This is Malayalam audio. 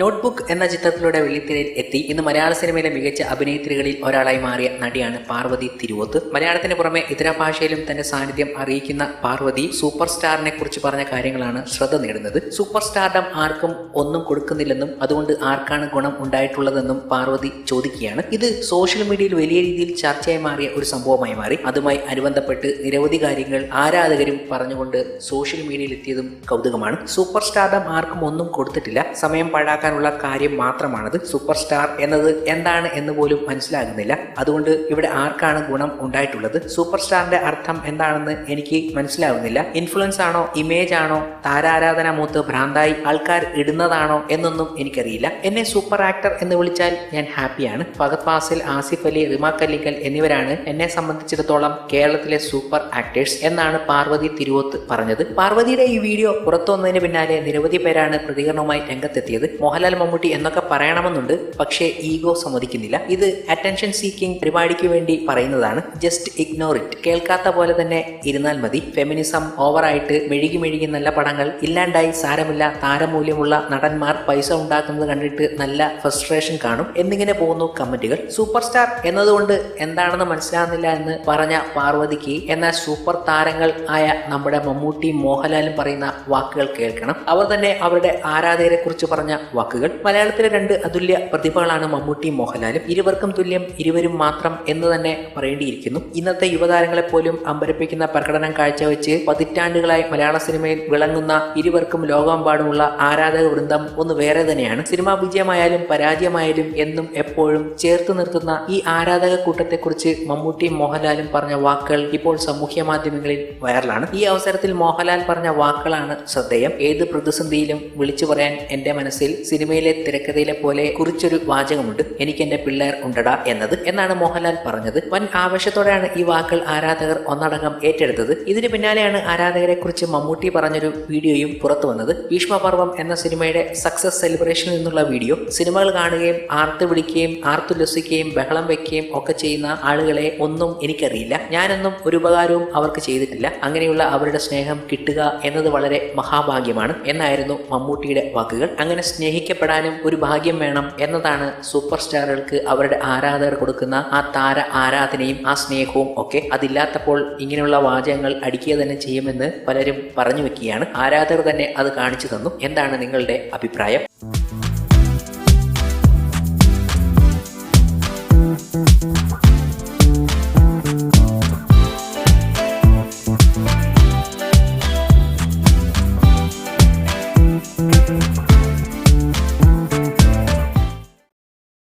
നോട്ട്ബുക്ക് എന്ന ചിത്രത്തിലൂടെ വെള്ളിത്തിരയിൽ എത്തി. ഇന്ന് മലയാള സിനിമയിലെ മികച്ച അഭിനേത്രികളിൽ ഒരാളായി മാറിയ നടിയാണ് പാർവതി തിരുവോത്ത്. മലയാളത്തിന് പുറമെ ഇതര ഭാഷയിലും തന്റെ സാന്നിധ്യം അറിയിക്കുന്ന പാർവതി സൂപ്പർ സ്റ്റാറിനെ കുറിച്ച് പറഞ്ഞ കാര്യങ്ങളാണ് ശ്രദ്ധ നേടുന്നത്. സൂപ്പർ സ്റ്റാർഡം ആർക്കും ഒന്നും കൊടുക്കുന്നില്ലെന്നും അതുകൊണ്ട് ആർക്കാണ് ഗുണം ഉണ്ടായിട്ടുള്ളതെന്നും പാർവതി ചോദിക്കുകയാണ്. ഇത് സോഷ്യൽ മീഡിയയിൽ വലിയ രീതിയിൽ ചർച്ചയായി മാറിയ ഒരു സംഭവമായി മാറി. അതുമായി അനുബന്ധപ്പെട്ട് നിരവധി കാര്യങ്ങൾ ആരാധകരും പറഞ്ഞുകൊണ്ട് സോഷ്യൽ മീഡിയയിൽ എത്തിയതും കൗതുകമാണ്. സൂപ്പർ സ്റ്റാർഡം ആർക്കും ഒന്നും കൊടുത്തിട്ടില്ല. സമയം പാഴാക്കാനുള്ള കാര്യം മാത്രമാണത്. സൂപ്പർ സ്റ്റാർ എന്നത് എന്താണ് എന്ന് പോലും മനസ്സിലാകുന്നില്ല. അതുകൊണ്ട് ഇവിടെ ആർക്കാണ് ഗുണം ഉണ്ടായിട്ടുള്ളത്? സൂപ്പർ സ്റ്റാറിന്റെ അർത്ഥം എന്താണെന്ന് എനിക്ക് മനസ്സിലാകുന്നില്ല ഇൻഫ്ലുവൻസ് ആണോ? ഇമേജ് ആണോ? താരാരാധന മൂത്ത് ഭ്രാന്തായി ആൾക്കാർ ഇടുന്നതാണോ എന്നൊന്നും എനിക്കറിയില്ല. എന്നെ സൂപ്പർ ആക്ടർ എന്ന് വിളിച്ചാൽ ഞാൻ ഹാപ്പിയാണ് ഫഹദ് ഫാസിൽ ആസിഫ് അലി റിമ കല്ലിക്കൽ എന്നിവരാണ് എന്നെ സംബന്ധിച്ചിടത്തോളം കേരളത്തിലെ സൂപ്പർ ആക്ടേഴ്സ് എന്നാണ് പാർവതി തിരുവോത്ത് പറഞ്ഞത്. പാർവതിയുടെ ഈ വീഡിയോ പുറത്തു വന്നതിന് പിന്നാലെ നിരവധി പേരാണ് പ്രതികരണവുമായി രംഗത്തെത്തിയത്. മോഹൻലാൽ മമ്മൂട്ടി എന്നൊക്കെ പറയണമെന്നുണ്ട് പക്ഷേ ഈഗോ സമ്മതിക്കുന്നില്ല. ഇത് അറ്റൻഷൻ സീക്കിംഗ് പരിപാടിക്ക് വേണ്ടി പറയുന്നതാണ്. ജസ്റ്റ് ഇഗ്നോർ ഇറ്റ് കേൾക്കാത്ത പോലെ തന്നെ ഇരുന്നാൽ മതി. ഫെമിനിസം ഓവറായിട്ട് മെഴുകി മെഴുകി നല്ല പടങ്ങൾ ഇല്ലാണ്ടായി സാരമില്ല താരമൂല്യമുള്ള നടന്മാർ പൈസ ഉണ്ടാക്കുന്നത് കണ്ടിട്ട് നല്ല ഫ്രസ്ട്രേഷൻ കാണും. എന്നിങ്ങനെ പോകുന്നു കമന്റുകൾ. സൂപ്പർ സ്റ്റാർ എന്നതുകൊണ്ട് എന്താണെന്ന് മനസ്സിലാകുന്നില്ല എന്ന് പറഞ്ഞ പാർവതിക്ക് എന്നാൽ സൂപ്പർ താരങ്ങൾ ആയ നമ്മുടെ മമ്മൂട്ടി മോഹൻലാലും പറയുന്ന വാക്കുകൾ കേൾക്കണം. അവർ തന്നെ അവരുടെ ആരാധകരെ കുറിച്ച് പറഞ്ഞ വാക്കുകൾ. മലയാളത്തിലെ രണ്ട് അതുല്യ പ്രതിഭകളാണ് മമ്മൂട്ടിയും മോഹൻലാലും. ഇരുവർക്കും തുല്യം ഇരുവരും മാത്രം എന്ന് തന്നെ പറയേണ്ടിയിരിക്കുന്നു. ഇന്നത്തെ യുവതാരങ്ങളെ പോലും അമ്പരപ്പിക്കുന്ന പ്രകടനം കാഴ്ചവെച്ച് പതിറ്റാണ്ടുകളായി മലയാള സിനിമയിൽ വിളങ്ങുന്ന ഇരുവർക്കും ലോകമെമ്പാടുമുള്ള ആരാധക വൃന്ദം ഒന്ന് വേറെ തന്നെയാണ്. സിനിമാ വിജയമായാലും പരാജയമായാലും എന്നും എപ്പോഴും ചേർത്ത് നിർത്തുന്ന ഈ ആരാധക കൂട്ടത്തെക്കുറിച്ച് മമ്മൂട്ടിയും മോഹൻലാലും പറഞ്ഞ വാക്കുകൾ ഇപ്പോൾ സാമൂഹ്യ മാധ്യമങ്ങളിൽ വൈറലാണ്. ഈ അവസരത്തിൽ മോഹൻലാൽ പറഞ്ഞ വാക്കുകളാണ് ശ്രദ്ധേയം. ഏത് പ്രതിസന്ധിയിലും വിളിച്ചു പറയാൻ എന്റെ മനസ്സിൽ സിനിമയിലെ തിരക്കഥയിലെ പോലെ കുറിച്ചൊരു വാചകമുണ്ട്. എനിക്ക് എന്റെ പിള്ളേർ ഉണ്ടടാ എന്നത്. എന്നാണ് മോഹൻലാൽ പറഞ്ഞത്. വൻ ആവേശത്തോടെയാണ് ഈ വാക്കുകൾ ആരാധകർ ഒന്നടങ്കം ഏറ്റെടുത്തത്. ഇതിന് പിന്നാലെയാണ് ആരാധകരെ കുറിച്ച് മമ്മൂട്ടി പറഞ്ഞൊരു വീഡിയോയും പുറത്തു വന്നത്. ഭീഷ്മപർവം എന്ന സിനിമയുടെ സക്സസ് സെലിബ്രേഷനിൽ നിന്നുള്ള വീഡിയോ. സിനിമകൾ കാണുകയും ആർത്ത് വിളിക്കുകയും ആർത്തുല്ലസിക്കുകയും ബഹളം വെക്കുകയും ഒക്കെ ചെയ്യുന്ന ആളുകളെ ഒന്നും എനിക്കറിയില്ല. ഞാനൊന്നും ഒരു ഉപകാരവും അവർക്ക് ചെയ്തിട്ടില്ല. അങ്ങനെയുള്ള അവരുടെ സ്നേഹം കിട്ടുക എന്നത് വളരെ മഹാഭാഗ്യമാണ്. എന്നായിരുന്നു മമ്മൂട്ടിയുടെ വാക്കുകൾ. അങ്ങനെ സ്നേഹിക്കപ്പെടാനും ഒരു ഭാഗ്യം വേണം എന്നതാണ് സൂപ്പർ സ്റ്റാറുകൾക്ക് അവരുടെ ആരാധകർ കൊടുക്കുന്ന ആ താര ആരാധനയും ആ സ്നേഹവും ഒക്കെ. അതില്ലാത്തപ്പോൾ ഇങ്ങനെയുള്ള വാചകങ്ങൾ അടിക്കുക തന്നെ ചെയ്യുമെന്ന് പലരും പറഞ്ഞു വെക്കുകയാണ്. ആരാധകർ തന്നെ അത് കാണിച്ചു തന്നു. എന്താണ് നിങ്ങളുടെ അഭിപ്രായം?